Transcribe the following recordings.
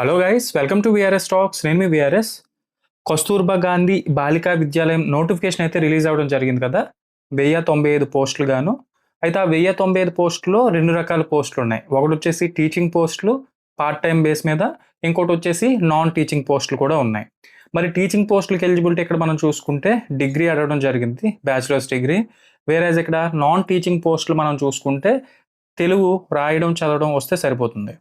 Hello guys welcome to VRS talks నేను మీ VRS Kasturba Gandhi Balika విద్యాలయం నోటిఫికేషన్ అయితే రిలీజ్ అవ్వడం జరిగింది కదా? వెయ్యి తొంభై ఐదు పోస్టులు గాను. అయితే ఆ వెయ్యి తొంభై ఐదు పోస్టులో రెండు రకాల పోస్టులు ఉన్నాయి. ఒకటి వచ్చేసి టీచింగ్ పోస్టులు పార్ట్ టైం బేస్ మీద. ఇంకోటి వచ్చేసి నాన్ టీచింగ్ పోస్టులు కూడా ఉన్నాయి. మరి టీచింగ్ పోస్టులకి ఎలిజిబిలిటీ ఇక్కడ మనం చూసుకుంటే డిగ్రీ అడగడం జరిగింది బ్యాచిలర్స్ డిగ్రీ వేరేజ్ ఇక్కడ నాన్ టీచింగ్ పోస్టులు మనం చూసుకుంటే తెలుగు రాయడం చదవడం వస్తే సరిపోతుంది.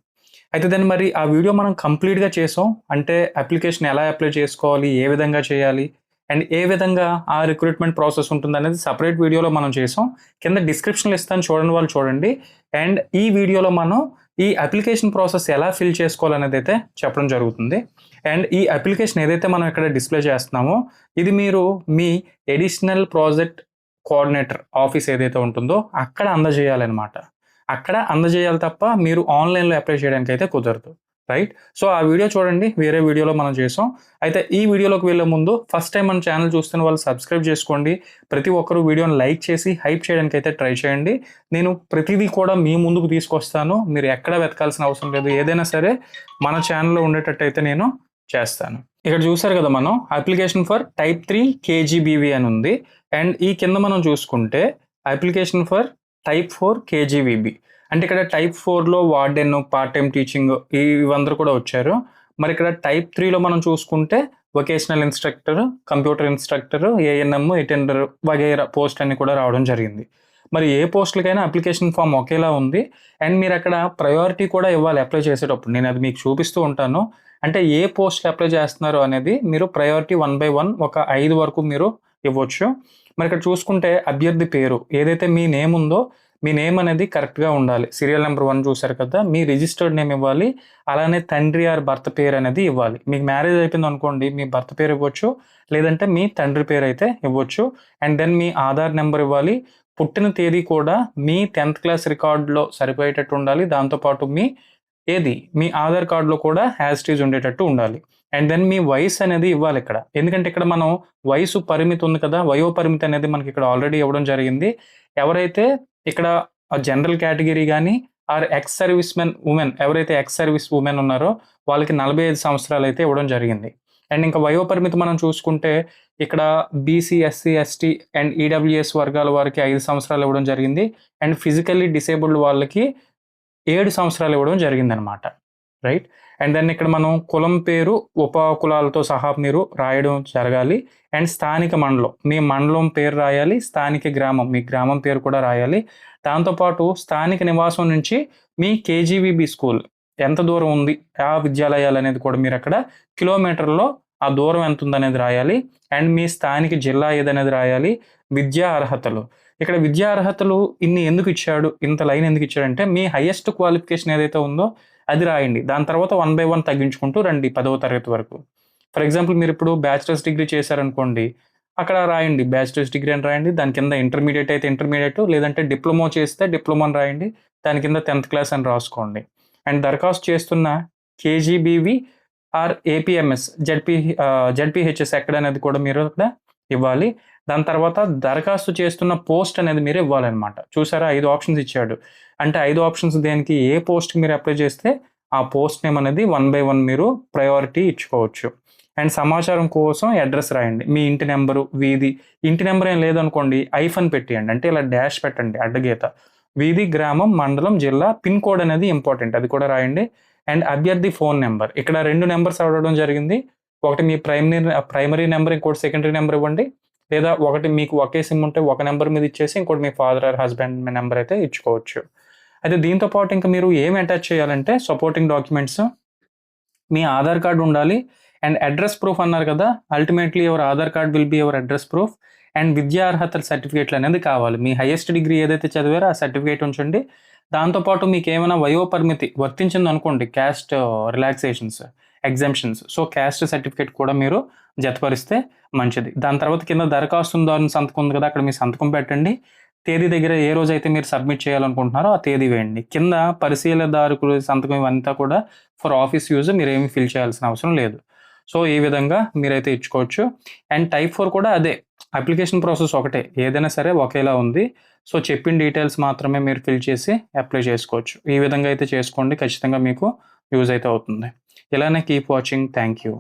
అయితే దాన్ని మరి ఆ వీడియో మనం కంప్లీట్గా చేసాం. అంటే అప్లికేషన్ ఎలా అప్లై చేసుకోవాలి ఏ విధంగా చేయాలి అండ్ ఏ విధంగా ఆ రిక్రూట్మెంట్ ప్రాసెస్ ఉంటుంది అనేది సపరేట్ వీడియోలో మనం చేసాం. కింద డిస్క్రిప్షన్లో ఇస్తాను చూడండి వాళ్ళు చూడండి. అండ్ ఈ వీడియోలో మనం ఈ అప్లికేషన్ ప్రాసెస్ ఎలా ఫిల్ చేసుకోవాలనేది అయితే చెప్పడం జరుగుతుంది. అండ్ ఈ అప్లికేషన్ ఏదైతే మనం ఇక్కడ డిస్ప్లే చేస్తున్నామో ఇది మీరు మీ ఎడిషనల్ ప్రాజెక్ట్ కోఆర్డినేటర్ ఆఫీస్ ఏదైతే ఉంటుందో అక్కడ అందజేయాలన్నమాట. అక్కడ అందజేయాలి తప్ప మీరు ఆన్లైన్లో అప్లై చేయడానికి అయితే కుదరదు రైట్? సో ఆ వీడియో చూడండి వేరే వీడియోలో మనం చేసాం. అయితే ఈ వీడియోలోకి వెళ్ళే ముందు ఫస్ట్ టైం మన ఛానల్ చూస్తున్న వాళ్ళు సబ్స్క్రైబ్ చేసుకోండి. ప్రతి ఒక్కరు వీడియోని లైక్ చేసి హైప్ చేయడానికి అయితే ట్రై చేయండి. నేను ప్రతిదీ కూడా మీ ముందుకు తీసుకొస్తాను. మీరు ఎక్కడ వెతకాల్సిన అవసరం లేదు. ఏదైనా సరే మన ఛానల్లో ఉండేటట్టు అయితే నేను చేస్తాను. ఇక్కడ చూసారు కదా మనం application for type three KGBV అని ఉంది. అండ్ ఈ కింద మనం చూసుకుంటే application for type four KGVB. అంటే ఇక్కడ టైప్ ఫోర్లో వార్డెన్ పార్ట్ టైం టీచింగ్ ఇవందరూ కూడా వచ్చారు. మరి ఇక్కడ టైప్ త్రీలో మనం చూసుకుంటే vocational instructor computer instructor ANM attender వగైరా పోస్ట్ అన్ని కూడా రావడం జరిగింది. మరి ఏ పోస్టులకైనా అప్లికేషన్ ఫామ్ ఒకేలా ఉంది. అండ్ మీరు అక్కడ ప్రయారిటీ కూడా ఇవ్వాలి అప్లై చేసేటప్పుడు. నేను అది మీకు చూపిస్తూ ఉంటాను. అంటే ఏ పోస్ట్లు అప్లై చేస్తున్నారు అనేది మీరు ప్రయారిటీ వన్ బై వన్ ఒక ఐదు వరకు మీరు ఇవ్వచ్చు. మరి ఇక్కడ చూసుకుంటే అభ్యర్థి పేరు ఏదైతే మీ నేమ్ ఉందో మీ నేమ్ అనేది కరెక్ట్గా ఉండాలి. సీరియల్ నెంబర్ వన్ చూసారు కదా మీ రిజిస్టర్డ్ నేమ్ ఇవ్వాలి. అలానే తండ్రి ఆర్ భర్త పేరు అనేది ఇవ్వాలి. మీకు మ్యారేజ్ అయిపోయింది అనుకోండి మీ భర్త పేరు ఇవ్వచ్చు లేదంటే మీ తండ్రి పేరు అయితే ఇవ్వచ్చు. అండ్ దెన్ మీ ఆధార్ నెంబర్ ఇవ్వాలి. పుట్టిన తేదీ కూడా మీ టెన్త్ క్లాస్ రికార్డులో సరిపోయేటట్టు ఉండాలి. దాంతోపాటు మీ ఏది? మీ ఆధార్ కార్డులో కూడా హ్యాస్టీజ్ ఉండేటట్టు ఉండాలి. అండ్ దెన్ మీ వయసు అనేది ఇవ్వాలి ఇక్కడ. ఎందుకంటే ఇక్కడ మనం వయసు పరిమితి ఉంది కదా వయో పరిమితి అనేది మనకి ఇక్కడ ఆల్రెడీ ఇవ్వడం జరిగింది. ఎవరైతే ఇక్కడ జనరల్ కేటగిరీ కానీ or ex service men women ఎవరైతే ఎక్స్ సర్వీస్ ఉమెన్ ఉన్నారో వాళ్ళకి నలభై ఐదు సంవత్సరాలు అయితే ఇవ్వడం జరిగింది. అండ్ ఇంకా వయో పరిమితి మనం చూసుకుంటే ఇక్కడ BC SC ST and EWS వర్గాల వారికి ఐదు సంవత్సరాలు ఇవ్వడం జరిగింది. అండ్ ఫిజికల్లీ డిసేబుల్డ్ వాళ్ళకి ఏడు సంవత్సరాలు ఇవ్వడం జరిగిందనమాట రైట్ అండ్ దెన్ ఇక్కడ మనం కులం పేరు ఉప కులాలతో సహా మీరు రాయడం జరగాలి. అండ్ స్థానిక మండలం మీ మండలం పేరు రాయాలి స్థానిక గ్రామం మీ గ్రామం పేరు కూడా రాయాలి. దాంతోపాటు స్థానిక నివాసం నుంచి మీ కేజీవీబీ స్కూల్ ఎంత దూరం ఉంది ఆ విద్యాలయాలు అనేది కూడా మీరు అక్కడ కిలోమీటర్లో ఆ దూరం ఎంత ఉందనేది రాయాలి. అండ్ మీ స్థానిక జిల్లా ఏదనేది రాయాలి విద్యా అర్హతలు. ఇక్కడ విద్యా అర్హతలు ఇన్ని ఎందుకు ఇచ్చాడు ఇంత లైన్ ఎందుకు ఇచ్చాడంటే మీ హైయెస్ట్ క్వాలిఫికేషన్ ఏదైతే ఉందో అది రాయండి. దాని తర్వాత వన్ బై వన్ తగ్గించుకుంటూ రండి పదవ తరగతి వరకు. ఫర్ ఎగ్జాంపుల్ మీరు ఇప్పుడు బ్యాచిలర్స్ డిగ్రీ చేశారనుకోండి అక్కడ రాయండి. బ్యాచిలర్స్ డిగ్రీ అని రాయండి దాని కింద ఇంటర్మీడియట్ అయితే ఇంటర్మీడియట్ లేదంటే డిప్లొమా చేస్తే డిప్లొమా అని రాయండి దాని కింద టెన్త్ క్లాస్ అని రాసుకోండి. అండ్ దరఖాస్తు చేస్తున్న KGBV or APMS ZP ZPHS ఎక్కడ అనేది కూడా మీరు అక్కడ ఇవ్వాలి. దాని తర్వాత దరఖాస్తు చేస్తున్న పోస్ట్ అనేది మీరు ఇవ్వాలన్నమాట. చూసారా? ఐదు ఆప్షన్స్ ఇచ్చాడు. అంటే ఐదు ఆప్షన్స్ దేనికి? ఏ పోస్ట్కి మీరు అప్లై చేస్తే ఆ పోస్ట్ నేమ్ అనేది వన్ బై వన్ మీరు ప్రయారిటీ ఇచ్చుకోవచ్చు. అండ్ సమాచారం కోసం అడ్రస్ రాయండి. మీ ఇంటి నెంబరు వీధి. ఇంటి నెంబర్ ఏం లేదనుకోండి ఐఫన్ పెట్టేయండి. అంటే ఇలా డాష్ పెట్టండి అడ్డగీత. వీధి గ్రామం మండలం జిల్లా పిన్ కోడ్ అనేది ఇంపార్టెంట్. అది కూడా రాయండి. అండ్ అభ్యర్థి ఫోన్ నెంబర్. ఇక్కడ రెండు నెంబర్స్ అడగడం జరిగింది. ఒకటి మీ ప్రైమరీ ప్రైమరీ నెంబర్ ఇంకోటి సెకండరీ నెంబర్ ఇవ్వండి. లేదా ఒకటి మీకు ఒకే సిమ్ ఉంటే ఒక నెంబర్ మీద ఇచ్చేసి ఇంకోటి మీ ఫాదర్ ఆర్ హస్బెండ్ నెంబర్ అయితే ఇచ్చుకోవచ్చు. అయితే దీంతో పాటు ఇంకా మీరు ఏం అటాచ్ చేయాలంటే సపోర్టింగ్ డాక్యుమెంట్స్ మీ ఆధార్ కార్డు ఉండాలి అండ్ అడ్రస్ ప్రూఫ్ అన్నారు కదా ultimately ever Aadhaar card will be ever address proof and విద్యా అర్హతల సర్టిఫికేట్లు అనేది కావాలి. మీ హైయెస్ట్ డిగ్రీ ఏదైతే చదివారో ఆ సర్టిఫికేట్ ఉంచండి. దాంతోపాటు మీకు ఏమైనా వయో పరిమితి వర్తించింది అనుకోండి caste relaxations exemptions. So caste certificate కూడా మీరు జతపరిస్తే మంచిది. దాని తర్వాత కింద దరఖాస్తుదారుని సంతకం ఉంది కదా అక్కడ మీ సంతకం పెట్టండి. తేదీ దగ్గర ఏ రోజు అయితే మీరు సబ్మిట్ చేయాలనుకుంటున్నారో ఆ తేదీ వేయండి. కింద పరిశీలదారుకుల సంతకం ఇవంతా కూడా ఫర్ ఆఫీస్ యూజ్ మీరు ఏమి ఫిల్ చేయాల్సిన అవసరం లేదు. సో ఈ విధంగా మీరైతే ఇచ్చుకోవచ్చు. అండ్ టైప్ ఫోర్ కూడా అదే. అప్లికేషన్ ప్రాసెస్ ఒకటే. ఏదైనా సరే ఒకేలా ఉంది. సో చెప్పిన డీటెయిల్స్ మాత్రమే మీరు ఫిల్ చేసి అప్లై చేసుకోవచ్చు. ఈ విధంగా అయితే చేసుకోండి. ఖచ్చితంగా మీకు యూజ్ అయితే అవుతుంది. ఇలానే కీప్ వాచింగ్ థ్యాంక్ యూ